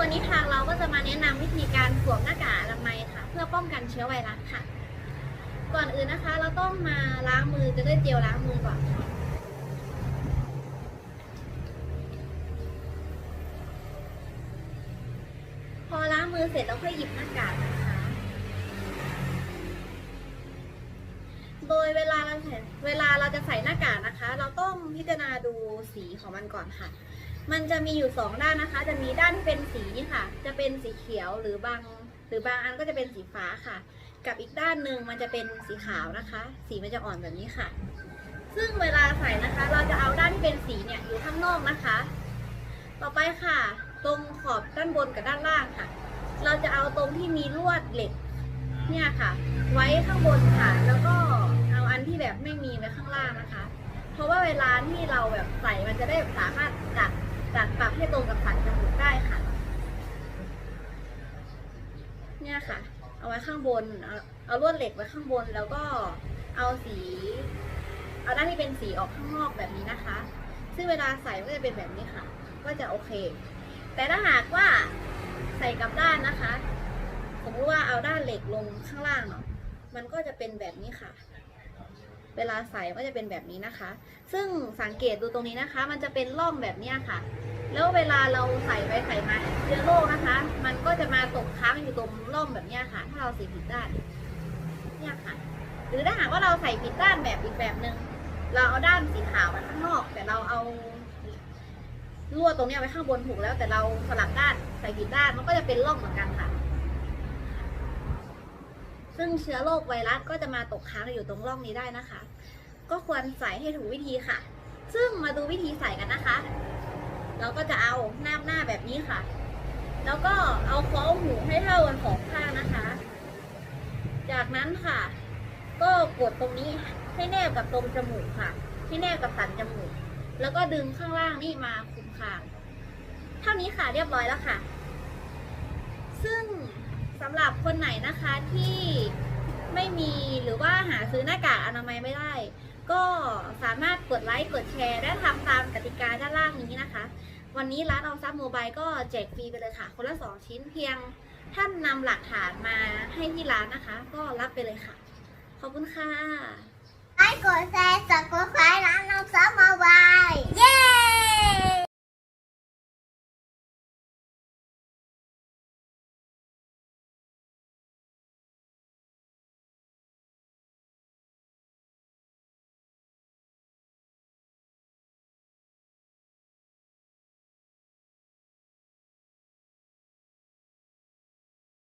วนี้ทางเราก็จะมาแนะนำวิธีการสวมหน้ากากอนามัยค่ะ เพื่อป้องกันเชื้อไวรัสค่ะ ก่อนอื่นนะคะ เราต้องมาล้างมือจะด้วยเจลล้างมือก่อนค่ะพอล้างมือเสร็จเราค่อยหยิบหน้ากากนะคะ โดยเวลาเราเวลาเราจะใส่หน้ากากนะคะ เราต้องพิจารณาดูสีของมันก่อนค่ะ มันจะมีอยู่สองด้านนะคะ จะมีด้านเป็นสีนี่ค่ะ จะเป็นสีเขียวหรือบางหรือบางอันก็จะเป็นสีฟ้าค่ะ กับอีกด้านหนึ่งมันจะเป็นสีขาวนะคะ สีมันจะอ่อนแบบนี้ค่ะ ซึ่งเวลาใส่นะคะ เราจะเอาด้านที่เป็นสีเนี่ยอยู่ข้างนอกนะคะ ต่อไปค่ะ ตรงขอบด้านบนกับด้านล่างค่ะ เราจะเอาตรงที่มีลวดเหล็กเนี่ยค่ะ ไว้ข้างบนค่ะ แล้วก็เอาอันที่แบบไม่มีไว้ข้างล่างนะคะ เพราะว่าเวลาที่เราแบบใส่มันจะได้สามารถจัด จัดปรับให้ตรงกับสันจมูกได้ค่ะ เนี่ยค่ะ เอาไว้ข้างบน เอาเอาลวดเหล็กไว้ข้างบน แล้วก็เอาสี เอาด้านที่เป็นสีออกข้างนอกแบบนี้นะคะ ซึ่งเวลาใส่ก็จะเป็นแบบนี้ค่ะ ก็จะโอเค แต่ถ้าหากว่าใส่กลับด้านนะคะ สมมติว่าเอาด้านเหล็กลงข้างล่างเนาะ มันก็จะเป็นแบบนี้ค่ะ เวลาใส่ก็จะเป็นแบบนี้นะคะ ซึ่งสังเกตดูตรงนี้นะคะ มันจะเป็นร่องแบบนี้ค่ะ แล้วเวลาเราใส่ไปใส่มาเชื้อโรคนะคะ มันก็จะมาตกค้างอยู่ตรงร่องแบบนี้ค่ะ ถ้าเราใส่ผิดด้านเนี่ยค่ะ หรือถ้าหากว่าเราใส่ผิดด้านแบบอีกแบบหนึ่งเราเอาด้านสีขาวไว้ข้างนอก แต่เราเอาลวดตรงนี้ไว้ข้างบนถูกแล้วแต่เราสลับด้านใส่ผิดด้านมันก็จะเป็นร่องเหมือนกันค่ะ ซึ่งเชื้อโรคไวรัสก็จะมาตกค้างอยู่ตรงร่องนี้ได้นะคะ ก็ควรใส่ให้ถูกวิธีค่ะ ซึ่งมาดูวิธีใส่กันนะคะ เราก็จะเอาหน้าหน้าแบบนี้ค่ะ แล้วก็เอาคล้องหูให้เท่ากันสองข้างนะคะ จากนั้นค่ะ ก็กดตรงนี้ให้แนบกับตรงจมูกค่ะให้แนบกับสันจมูก แล้วก็ดึงข้างล่างนี่มาคุมคาง เท่านี้ค่ะเรียบร้อยแล้วค่ะ ซึ่ง สำหรับคนไหนนะคะที่ไม่มีหรือว่าหาซื้อหน้ากากอนามัยไม่ได้ ก็สามารถกดไลค์กดแชร์และทำตามกติกาด้านล่างนี้นะคะ วันนี้ร้านเอาซับโมบายก็แจกฟรีไปเลยค่ะ คนละสองชิ้นเพียงท่านนำหลักฐานมาให้ที่ร้านนะคะ ก็รับไปเลยค่ะ ขอบคุณค่ะ ไลค์กดแชร์